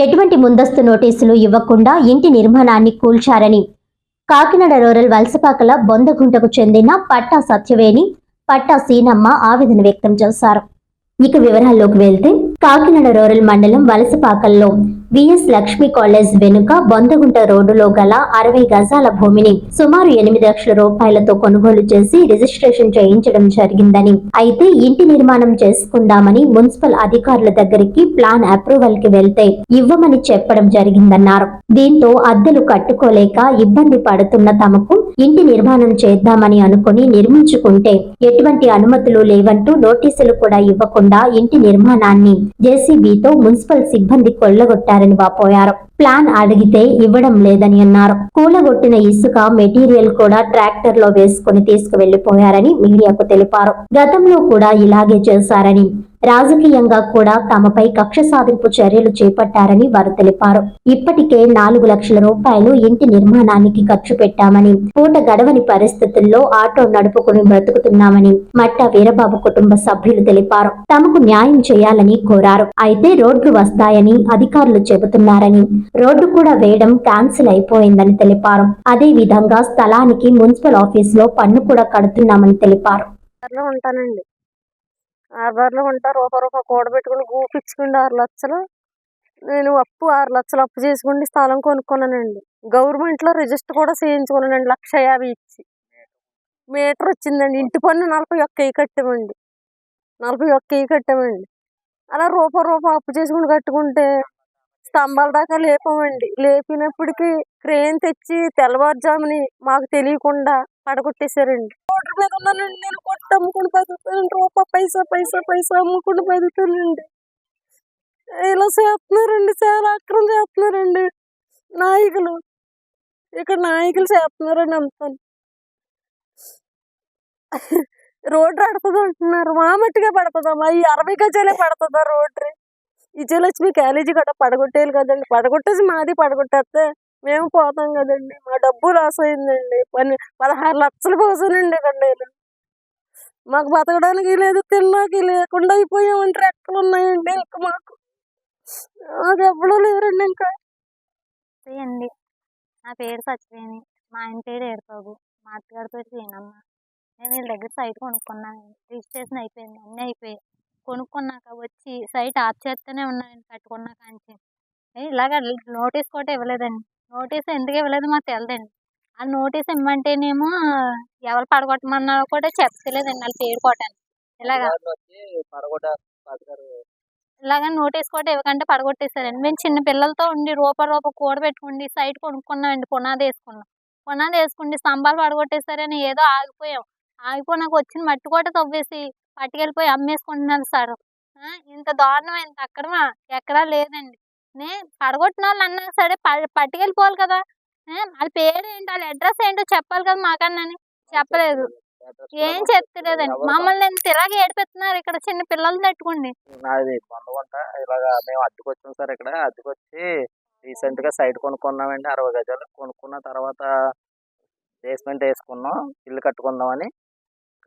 ఎటువంటి ముందస్తు నోటీసులు ఇవ్వకుండా ఇంటి నిర్మాణాన్ని కూల్చారని. కాకినాడ రూరల్ వలసపాకల బొందగుంటకు చెందిన పట్టా సత్యవేణి పట్టా సీనమ్మ ఆవేదన వ్యక్తం చేశారు. ఇక వివరాల్లోకి వెళ్తే కాకినాడ రూరల్ మండలం వలసపాకల్లో విఎస్ లక్ష్మీ కాలేజ్ వెనుక బొందగుంట రోడ్డులో గల అరవై గజాల భూమిని సుమారు ఎనిమిది లక్షల రూపాయలతో కొనుగోలు చేసి రిజిస్ట్రేషన్ చేయించడం జరిగిందని. అయితే ఇంటి నిర్మాణం చేసుకుందామని మున్సిపల్ అధికారుల దగ్గరికి ప్లాన్ అప్రూవల్కి వెళ్తే ఇవ్వమని చెప్పడం జరిగిందన్నారు. దీంతో అద్దెలు కట్టుకోలేక ఇబ్బంది పడుతున్న తమకు ఇంటి నిర్మాణం చేద్దామని అనుకుని నిర్మించుకుంటే ఎటువంటి అనుమతులు లేవంటూ నోటీసులు కూడా ఇవ్వకుండా ఇంటి నిర్మాణాన్ని జేసీబీతో మున్సిపల్ సిబ్బంది కొల్లగొట్టారు. చేశారని వాపోయారు ప్లాన్ అడిగితే ఇవ్వడం లేదని అన్నారు. కూలగొట్టిన ఇసుక మెటీరియల్ కూడా ట్రాక్టర్లో వేసుకుని తీసుకువెళ్ళిపోయారని మీడియాకు తెలిపారు. గతంలో కూడా ఇలాగే చేశారని రాజకీయంగా కూడా తమపై కక్ష సాధింపు చర్యలు చేపట్టారని వారు తెలిపారు. ఇప్పటికే నాలుగు లక్షల రూపాయలు ఇంటి నిర్మాణానికి ఖర్చు పెట్టామని పూట గడవని పరిస్థితుల్లో ఆటో నడుపుకుని బ్రతుకుతున్నామని మట్ట వీరబాబు కుటుంబ సభ్యులు తెలిపారు. తమకు న్యాయం చేయాలని కోరారు. అయితే రోడ్లు వస్తాయని అధికారులు చెబుతున్నారని రోడ్డు కూడా వేయడం క్యాన్సిల్ అయిపోయిందని తెలిపారు. అదే విధంగా స్థలానికి మున్సిపల్ ఆఫీస్లో పన్ను కూడా కడుతున్నామని తెలిపారు. ఉంటానండి. ఆ ఆర్బర్లో ఉంటా రూప కూడ కూడబెట్టుకుని గూపించుకుండి ఆరు లక్షలు. నేను అప్పు ఆరు లక్షలు అప్పు చేసుకుని స్థలం కొనుక్కున్నానండి. గవర్నమెంట్లో రిజిస్టర్ కూడా చేయించుకున్నానండి లక్ష యాభై ఇచ్చి. మీటర్ వచ్చిందండి. ఇంటి పన్ను నలభై ఒక్క కట్టామండి. నలభై ఒక్క కట్టామండి. అలా రూప రూప అప్పు చేసుకుని కట్టుకుంటే స్తంభాల దాకా లేపామండి. లేపినప్పటికీ క్రేన్ తెచ్చి తెల్లవారుజాముని మాకు తెలియకుండా పడగొట్టేశారండి. రోడ్డు మీద ఉన్నానండి. నేను కొట్ట అమ్ముకుని బతుకుతానండి. రూపా పైసా పైసా పైసా అమ్ముకుని బతుకుతానండి. ఇలా చేస్తున్నారండి. చాలా అక్రమం చేస్తున్నారండి నాయకులు. ఇక్కడ నాయకులు చేస్తున్నారండి అంతా రోడ్డు పడుతుంది అంటున్నారు. మా మట్టిగా పడుతుందమ్మా ఈ అరవై గజాలే పడుతుందా రోడ్డు? విజయలక్ష్మి కాలేజీ కూడా పడగొట్టేయాలి కదండి. పడగొట్టేసి మాది పడగొట్టేస్తే మేము పోతాం కదండి. మా డబ్బు లాస్ అయిందండి పని పదహారు లక్షలు పోసానండి ఇక్కడ నేను. మాకు బతకడానికి లేదు తినడానికి లేకుండా అయిపోయామంటే రెక్కలు ఉన్నాయండి ఇంకా మాకు. మాకు ఎప్పుడూ లేరండి ఇంకా. అండి. నా పేరు సత్యవేణి. మా ఆయన పేరు ఏడుబాబు. మా అత్తగారి పేరు సీనమ్మ నేను వీళ్ళ దగ్గర సైట్ కొనుక్కున్నానండి రిజిస్ట్రేషన్ అయిపోయింది. అన్నీ అయిపోయాయి. కొనుక్కున్నాక వచ్చి సైట్ ఆఫ్ చేస్తూనే ఉన్నానండి కట్టుకున్నాక నుంచి ఇలాగ నోటీస్ కూడా ఇవ్వలేదండి. నోటీస్ ఎందుకు ఇవ్వలేదు మాకు తెలియదండి ఆ నోటీస్ ఇమ్మంటేనేమో ఎవరు పడగొట్టమన్నారో కూడా చెప్పలేదండి వాళ్ళ పేరు కొట్టాను ఇలాగా. ఇలాగ నోటీస్ కూడా ఇవ్వకంటే పడగొట్టేశారండి. మేము చిన్న పిల్లలతో ఉండి రూపాయి రూపాయి కూడబెట్టుకుండి సైట్ కొనుక్కున్నామండి పునాది వేసుకున్నాం. పునాది వేసుకుండి స్తంభాలు పడగొట్టేశారని ఏదో ఆగిపోయాం. ఆగిపోయినాక వచ్చిన మట్టి కూడా తవ్వేసి పట్టుకెళ్ళిపోయి అమ్మేసుకుంటున్నారు సార్. ఇంత దారుణం ఇంత అక్కడమా ఎక్కడా లేదండి. నే పడగొట్టిన వాళ్ళు అన్నా సరే ప- పట్టుకెళ్ళిపోవాలి కదా. వాళ్ళ పేరు ఏంటి వాళ్ళ అడ్రస్ ఏంటో చెప్పాలి కదా మాకన్నాని. చెప్పలేదు. ఏం చెప్తలేదండి. మమ్మల్ని ఇంత ఇలాగే ఏడిపెత్తున్నారు ఇక్కడ చిన్న పిల్లలు తట్టుకోండి. నాది బొందగుంట ఇలాగా మేము అద్దెకు సార్ ఇక్కడ. అద్దెకొచ్చి రీసెంట్గా సైట్ కొనుక్కున్నామండి. అరవై గజాలు కొనుక్కున్న తర్వాత బేస్మెంట్ వేసుకున్నాం. ఇల్లు కట్టుకుందామని.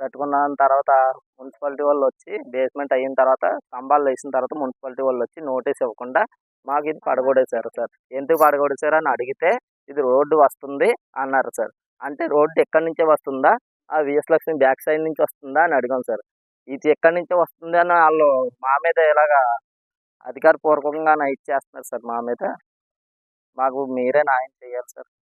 కట్టుకున్న తర్వాత మున్సిపాలిటీ వాళ్ళు వచ్చి బేస్మెంట్ అయిన తర్వాత స్తంభాలు వేసిన తర్వాత మున్సిపాలిటీ వాళ్ళు వచ్చి నోటీస్ ఇవ్వకుండా మాకు ఇది పడగొడేశారు సార్? ఎందుకు పడగొడేశారు అని అడిగితే ఇది రోడ్డు వస్తుంది అన్నారు సార్. అంటే రోడ్డు ఎక్కడి నుంచే వస్తుందా? ఆ విఎస్ లక్ష్మి బ్యాక్ సైడ్ నుంచి వస్తుందా అని అడిగాం సార్. ఇది ఎక్కడి నుంచో వస్తుంది అని వాళ్ళు మా మీద ఇలాగా అధికారపూర్వకంగా ఇచ్చేస్తున్నారు సార్ మా మీద? మాకు మీరే న్యాయం చేయాలి సార్.